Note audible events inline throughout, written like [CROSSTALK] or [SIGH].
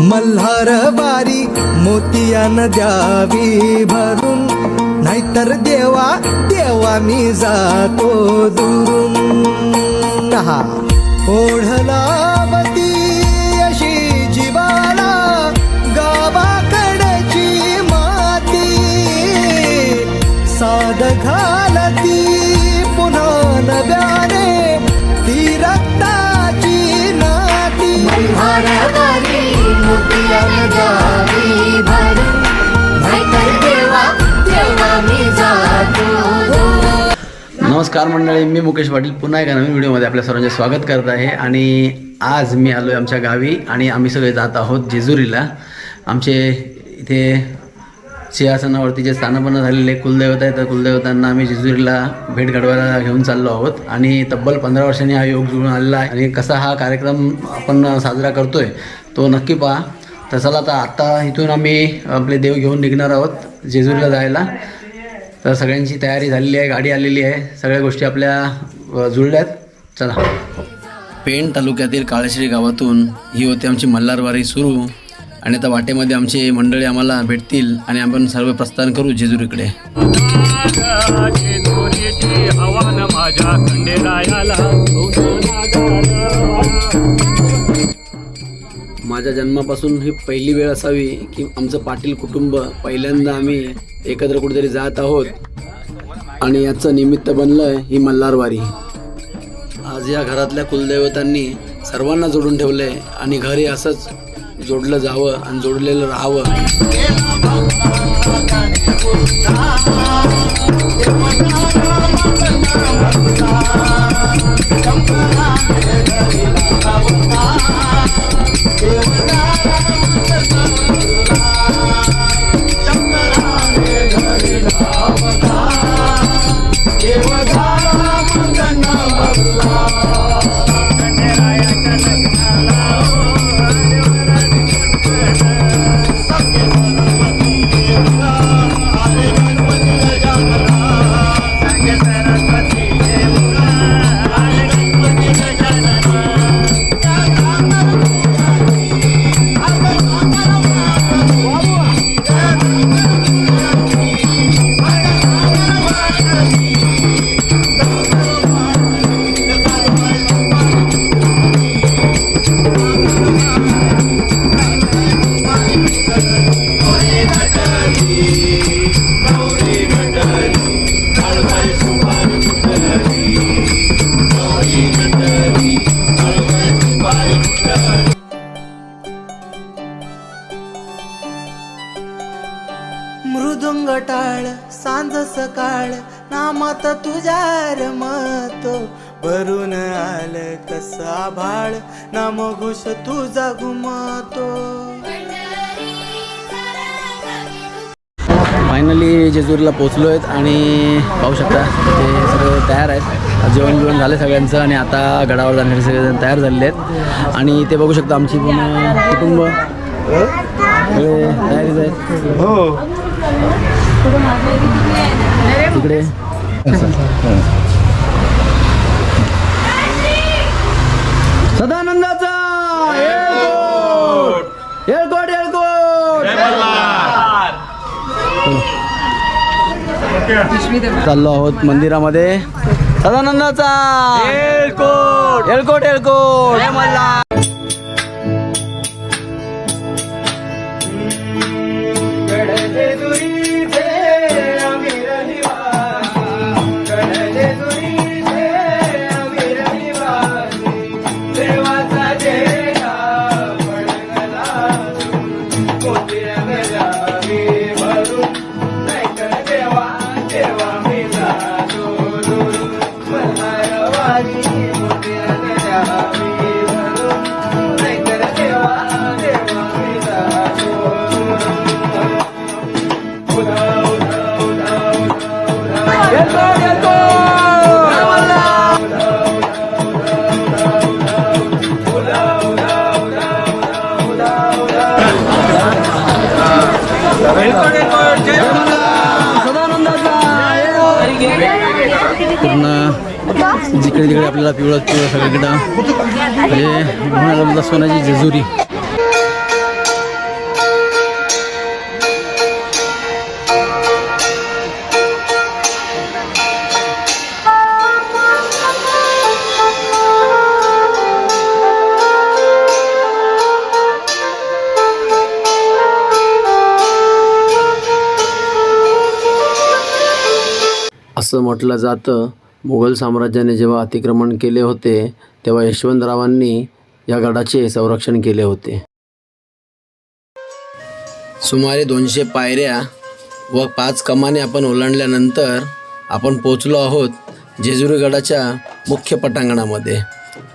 मल्हार बारी मोतियान द्यावी भरून. नाहीतर देवा देवा मी जातो दुरून. हा ओढलावती अशी जीवाला गावाकडची माती. साध घालती पुन्हा नव्याने ती रक्ताची नाती. हरवारी मोतियान नमस्कार मंडळी मी मुकेश पाटील. पुन्हा एका नवीन व्हिडिओमध्ये आपल्या सर्वांचे स्वागत करत आहे. आणि आज मी आलो आहे आमच्या गावी आणि आम्ही सगळे जात आहोत जेजुरीला. आमचे इथे सिंहासनावरती जे स्थानपन्न झालेले कुलदैवता आहे त्या कुलदैवतांना आम्ही जेजुरीला भेट घडवायला घेऊन चाललो आहोत. आणि तब्बल पंधरा वर्षांनी हा योग जुळून आलेला आहे. आणि कसा हा कार्यक्रम आपण साजरा करतोय तो नक्की पहा. तर चला आता आत्ता इथून आम्ही आपले देव घेऊन निघणार आहोत जेजुरीला जायला. तर सगळ्यांची तयारी झालेली आहे गाडी आलेली आहे. सगळ्या गोष्टी आपल्या अ, जुळल्यात. चला. पेण तालुक्यातील काळश्री गावातून ही होती आमची मल्हारवारी सुरू. आणि आता वाटेमध्ये आमचे मंडळी आम्हाला भेटतील आणि आपण सर्व प्रस्थान करू जेजुरीकडे. माझ्या माझ्या जन्मापासून ही पहिली वेळ असावी की आमचं पाटील कुटुंब पहिल्यांदा आम्ही एकत्र कुठेतरी जात आहोत. आणि याचं निमित्त बनलं ही मल्हारवारी आज या घरातल्या कुलदैवतांनी सर्वांना जोडून ठेवलं आहे आणि घर हे असंच जोडलं जावं आणि जोडलेलं राहावं. Yeah, सकाळ नामात तुझ्या रमतो भरून आल कसा भाळ नाम घोष तुझा घुमतो. फायनली जेजूरला पोचलो आहेत आणि पाहू शकता ते सगळे तयार आहेत. जेवण बिवण झालं सगळ्यांचं आणि आता गडावर जाण्यासाठी सगळेजण तयार झालेले आहेत. आणि ते बघू शकता आमची पूर्ण कुटुंब. तयारीच आहेत. हो. तिकडे. सदानंदाचा. चाललो आहोत मंदिरामध्ये. सदानंदाचा. एलकोट एलकोट एलकोट इकडे तिकडे आपल्याला पिवळा पिवळा सगळीकडं म्हणजे म्हणायला म्हणाला सोन्याची जेजुरी. असं म्हटलं जातं मुघल साम्राज्याने जेव्हा अतिक्रमण केले होते तेव्हा यशवंतरावांनी या गडाचे संरक्षण केले होते. सुमारे दोनशे पायऱ्या व पाच कमाने आपण ओलांडल्यानंतर आपण पोचलो आहोत जेजुरी गडाच्या मुख्य पटांगणामध्ये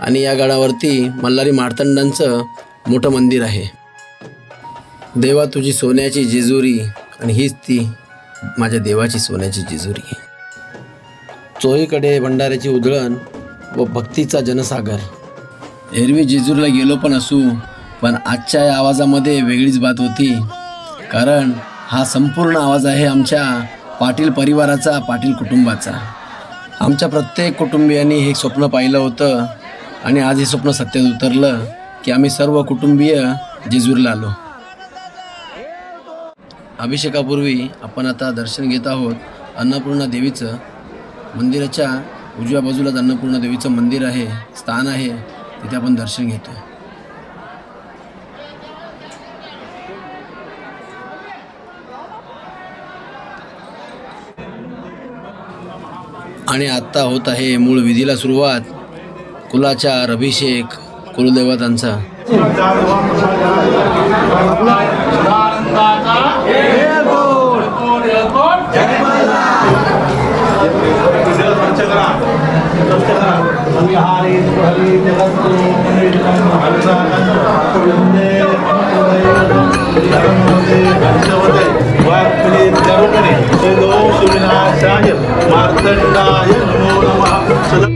आणि या गडावरती मल्हारी मार्तंडांचं मोठं मंदिर आहे. देवा तुझी सोन्याची जेजुरी आणि हीच ती माझ्या देवाची सोन्याची जेजुरी. चोहीकडे भंडाऱ्याची उधळण व भक्तीचा जनसागर. एरवी जेजूरला गेलो पण असू पण आजच्या या आवाजामध्ये वेगळीच बात होती. कारण हा संपूर्ण आवाज आहे आमच्या पाटील परिवाराचा पाटील कुटुंबाचा. आमच्या प्रत्येक कुटुंबियांनी हे स्वप्न पाहिलं होतं आणि आज हे स्वप्न सत्यात उतरलं की आम्ही सर्व कुटुंबीय जेजूरला आलो. अभिषेकापूर्वी आपण आता दर्शन घेत आहोत अन्नपूर्णा देवीचं मंदिराच्या उजव्या बाजूलाच अन्नपूर्णा देवीचं मंदिर आहे स्थान आहे तिथे आपण दर्शन घेतो आणि आत्ता होत आहे मूळ विधीला सुरुवात. कुलाचार अभिषेक कुलदेवतांचा. മാർത്തണ്ടായ നമോ നമ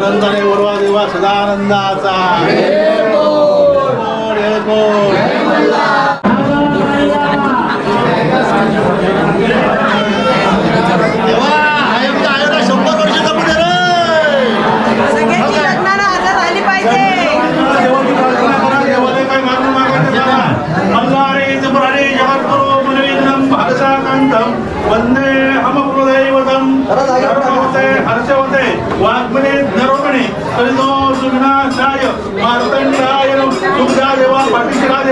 आनंदाने बोलवा देवा सदानंदाचा देवा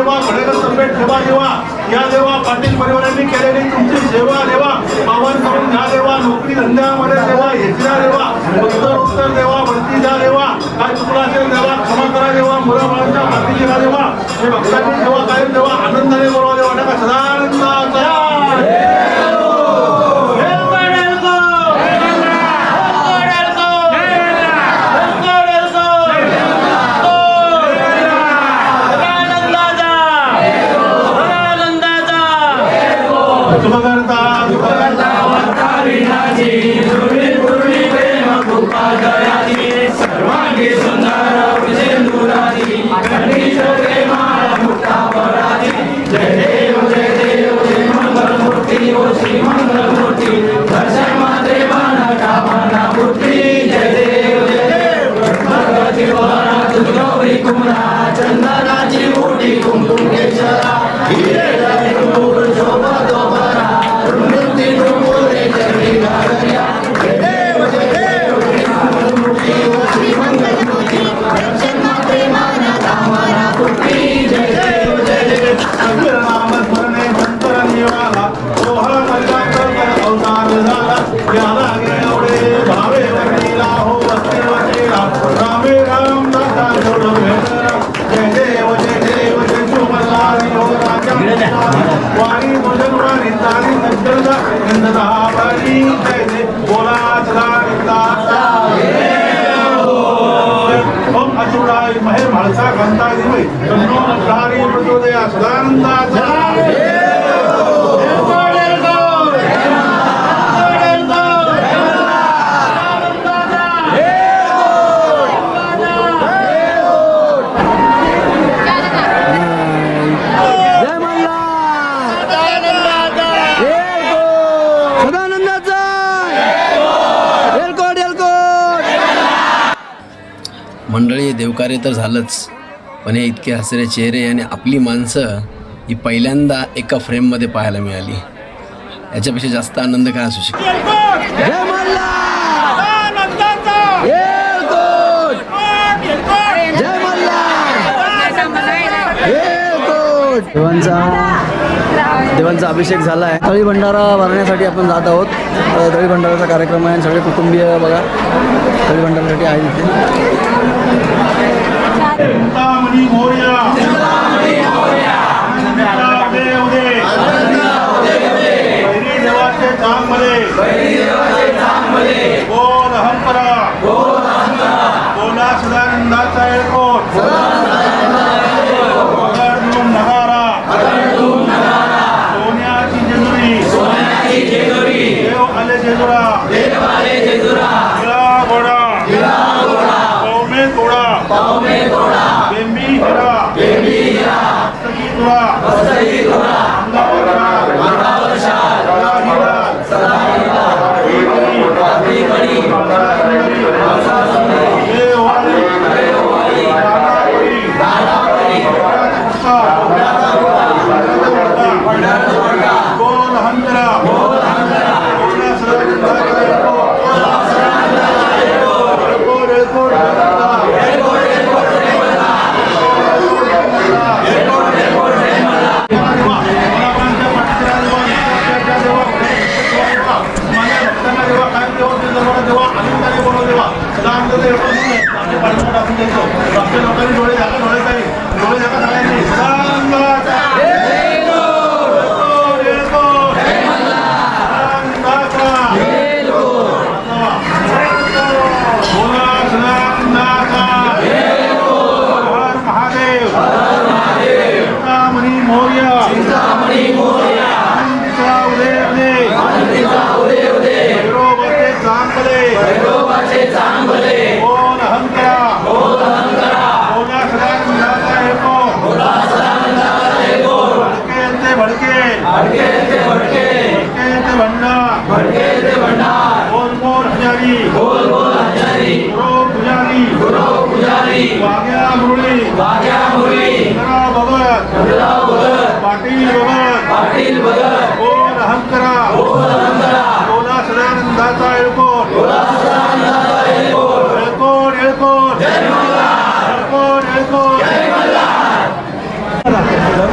देवा खडेकर संपेट ठेवा देवा. या देवा पाटील परिवारांनी केलेली तुमची सेवा देवा. पावन करून घ्या देवा नोकरी धंद्यामध्ये देवा यशा देवा. उत्तर उत्तर देवा भरती द्या देवा. काय चुकला असेल देवा क्षमा करा देवा. मुलाबाळांच्या पाठीशिरा देवा. हे भक्तांची सेवा कायम देवा आनंदाने बरोबर Brindavan, देवकार्य तर झालंच. पण हे इतके हसरे चेहरे आणि आपली माणसं ही पहिल्यांदा एका फ्रेममध्ये पाहायला मिळाली. याच्यापेक्षा जास्त आनंद काय असू शकतो? देवांचा अभिषेक झाला आहे तळी भंडारा भरण्यासाठी आपण जात आहोत. तळी भंडाराचा कार्यक्रम आहे आणि सगळे कुटुंबीय बघा तळी भंडारासाठी आहे तिथे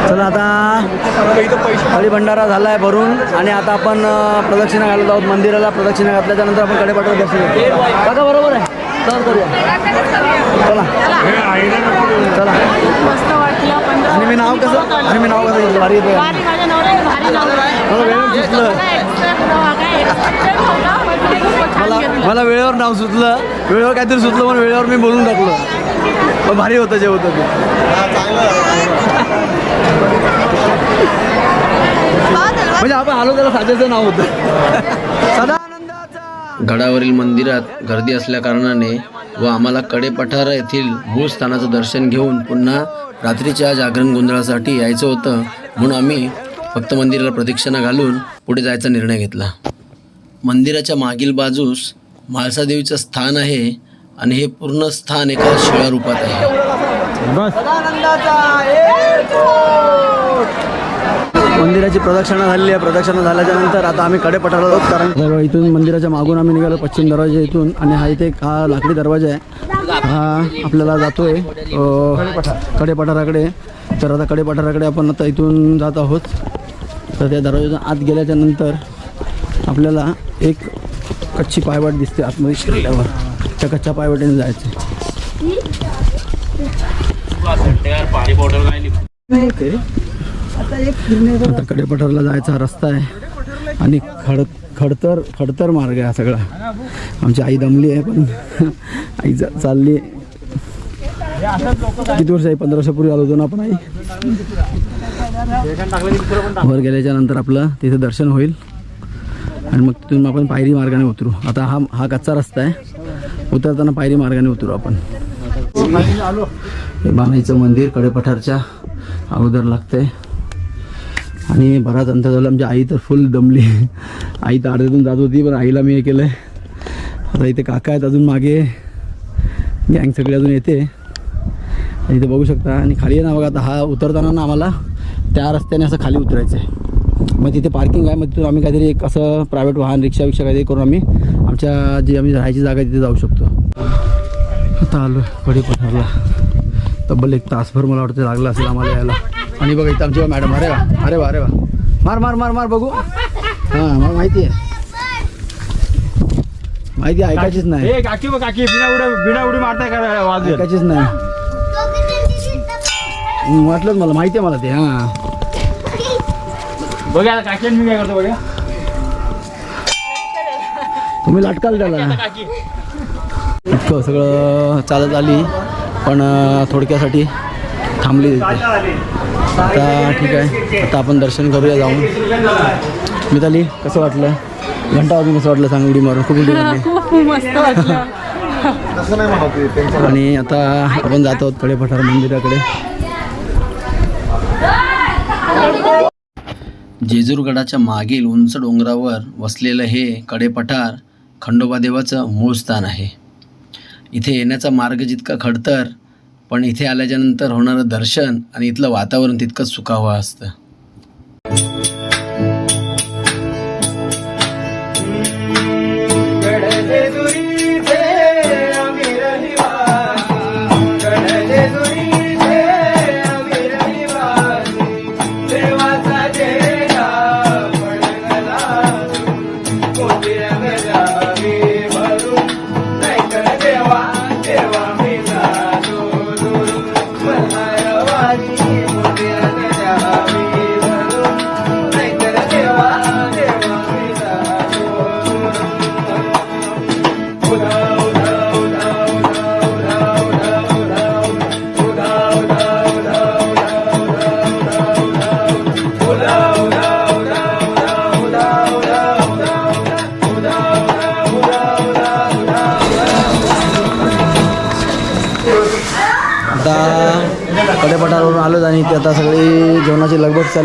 चला आता हळी भंडारा झाला आहे भरून आणि आता आपण प्रदक्षिणा घालत आहोत मंदिराला प्रदक्षिणा घातल्याच्या नंतर आपण कडेपाटावर दर्शन बघा बरोबर आहे. चल करूया. चला. चला. आणि मी नाव कसं आणि मी नाव कसं घेतलं? भारी येतं मला वेळेवर सुचलं मला मला वेळेवर नाव सुचलं. वेळेवर काहीतरी सुचलं म्हणून वेळेवर मी बोलून टाकलं. पण भारी होतं जे होतं ते. म्हणजे आपण आलो त्याला साजेचं नाव होतं. सदानंदाचा. गडावरील मंदिरात गर्दी असल्याकारणाने व आम्हाला कडेपठार येथील मूळ स्थानाचं दर्शन घेऊन पुन्हा रात्रीच्या जागरण गोंधळासाठी यायचं होतं म्हणून आम्ही फक्त मंदिराला प्रदक्षिणा घालून पुढे जायचा निर्णय घेतला. मंदिराच्या मागील बाजूस म्हाळसादेवीचं स्थान आहे आणि हे पूर्ण स्थान एका शिळा रूपात आहे. मंदिराची प्रदक्षिणा झालेली आहे. प्रदक्षिणा झाल्याच्यानंतर आता आम्ही कडेपठारला आहोत कारण तर इथून मंदिराच्या मागून आम्ही निघालो पश्चिम दरवाजा इथून आणि हा इथे एक हा लाकडी दरवाजा आहे. हा आपल्याला जातोय अ, कडेपठाराकडे तर आता कडेपठाराकडे आपण आता इथून जात आहोत. तर त्या दरवाजातून आत गेल्याच्यानंतर आपल्याला एक कच्ची पायवाट दिसते आतमध्ये शिरल्यावर. त्या कच्च्या पायवाटीने जायचं. आता कडेपठारला जायचा रस्ता आहे. आणि खड खडतर खडतर मार्ग आहे हा सगळा. आमची आई दमली आहे पण [LAUGHS] आई चा- चालली आहे. किती वर्ष आहे? पंधरा वर्षापूर्वी आलो होतो ना आपण आई? वर गेल्याच्यानंतर आपलं तिथे दर्शन होईल. आणि मग तिथून आपण पायरी मार्गाने उतरू. आता हा हा कच्चा रस्ता आहे. उतरताना पायरी मार्गाने उतरू आपण. हे बाणाईचं मंदिर कडेपठारच्या अगोदर लागतंय. आणि बराच अंतर झाला. आमची आई तर फुल दमली. आई तर अर्ध्यातून जात होती पण आईला मी हे केलं आहे आता इथे काका आहेत अजून मागे. गँग सगळे अजून येते. इथे बघू शकता. आणि खाली आहे ना बघा आता हा उतरताना ना आम्हाला त्या रस्त्याने असं खाली उतरायचं आहे मग तिथे पार्किंग आहे मग तिथून आम्ही काहीतरी एक असं प्रायव्हेट वाहन रिक्षा विक्षा काहीतरी करून आम्ही आमच्या जी आम्ही राहायची जागा आहे तिथे जाऊ शकतो. आता आलो कडे पठारला तब्बल एक तासभर मला वाटतं लागला असेल आम्हाला यायला. आणि बघा इथं आमची मॅडम अरे वा अरे वा अरे वा. मार मार मार मार बघू. हां मला माहिती आहे. माहिती आहे, ऐकायचीच नाही. ए काकी बघ काकी बिना उड्या बिना उडी मारताय का ऐकायचीच नाही. वाटलंच मला माहिती आहे मला ते हां. बघा आता काकी आणि मी काय करतो बघा. तुम्ही लाटकाल त्याला. इतकं सगळं चालत आली पण थोडक्यासाठी थांबली तिथे आता ठीक आहे. आता आपण दर्शन करूया जाऊन. मिताली कसं वाटलं? घंटा वाजून कसं वाटलं? सांग उडी मारून. खूप उडी मारली. [LAUGHS] खूप मस्त वाटलं. आणि आता आपण जात आहोत कडे पठार मंदिराकडे. जेजूरगडाच्या मागील उंच डोंगरावर वसलेलं हे कडेपठार खंडोबादेवाचं मूळ स्थान आहे. इथे येण्याचा मार्ग जितका खडतर पण इथे आल्याच्यानंतर होणारं दर्शन आणि इथलं वातावरण तितकंच सुखावं असतं. आता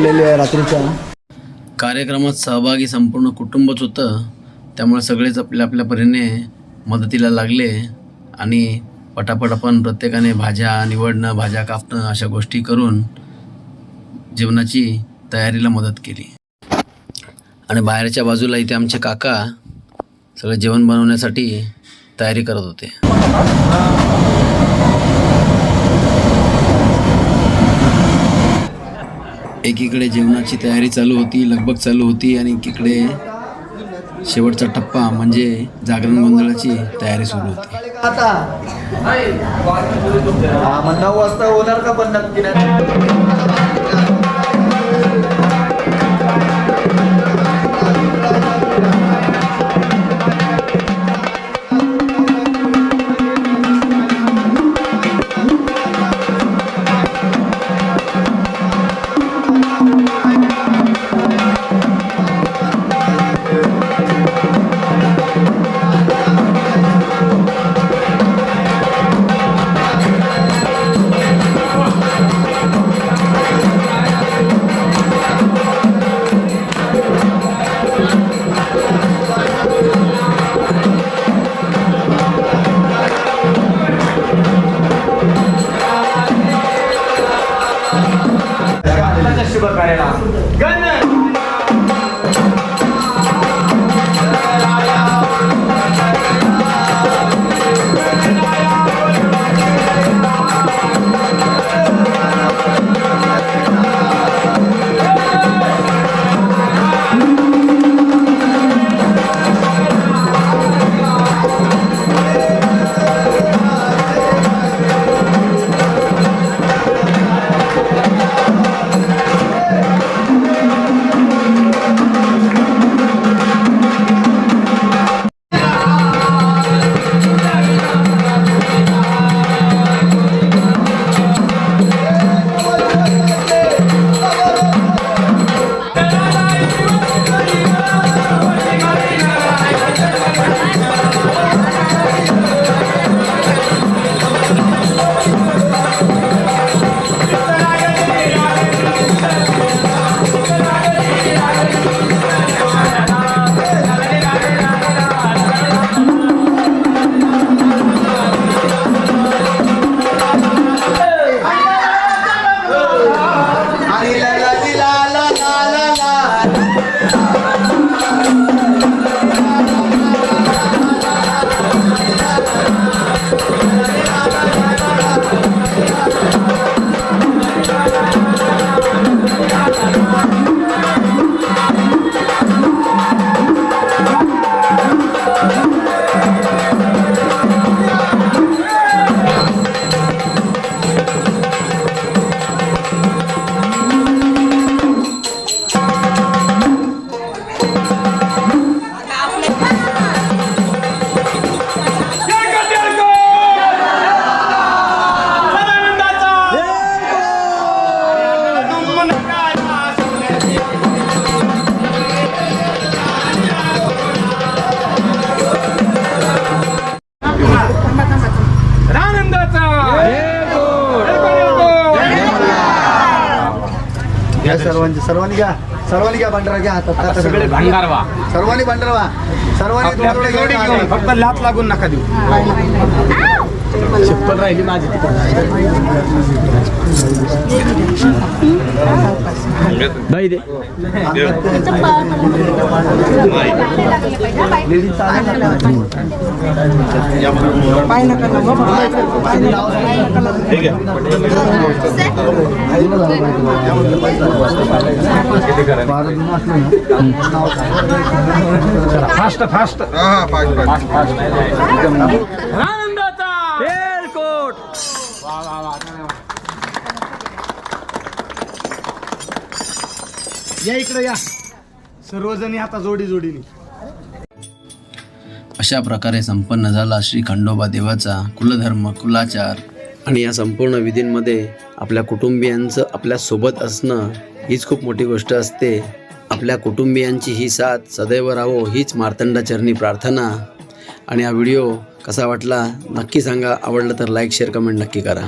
चाललेली आहे रात्रीच्या. कार्यक्रमात सहभागी संपूर्ण कुटुंबच होतं. त्यामुळे सगळेच आपल्या आपल्या परीने मदतीला लागले. आणि पटापट आपण प्रत्येकाने भाज्या निवडणं भाज्या कापणं अशा गोष्टी करून जेवणाची तयारीला मदत केली. आणि बाहेरच्या बाजूला इथे आमचे काका सगळं जेवण बनवण्यासाठी तयारी करत होते. एकीकडे जेवणाची तयारी चालू होती लगबग चालू होती आणि एकीकडे शेवटचा टप्पा म्हणजे जागरण गोंधळाची तयारी सुरू होती. नऊ वाजता होणार का पण नक्की 帰れま。ガンヌ घ्या सर्वांची सर्वांनी घ्या. सर्वांनी घ्या भांडारा घ्या हातात. सगळे सर्वांनी. भांगार वा. सर्वांनी फक्त लात लागून नका देऊ. चप्पल राहिली माझी दही दे. लेडीज चालेल ना? बारा 와, 와, 와, फास्ट फास्ट या इकडे या. सर्वजणी आता जोडी जोडीने. अशा प्रकारे संपन्न झाला श्री खंडोबा देवाचा कुलधर्म कुलाचार. आणि या संपूर्ण विधींमध्ये आपल्या कुटुंबियांचं आपल्यासोबत असणं हीच खूप मोठी गोष्ट असते. आपल्या कुटुंबियांची ही साथ सदैव राहो हीच मार्तंडाचरणी प्रार्थना. आणि हा व्हिडिओ कसा वाटला नक्की सांगा. आवडलं तर लाईक शेअर कमेंट नक्की करा.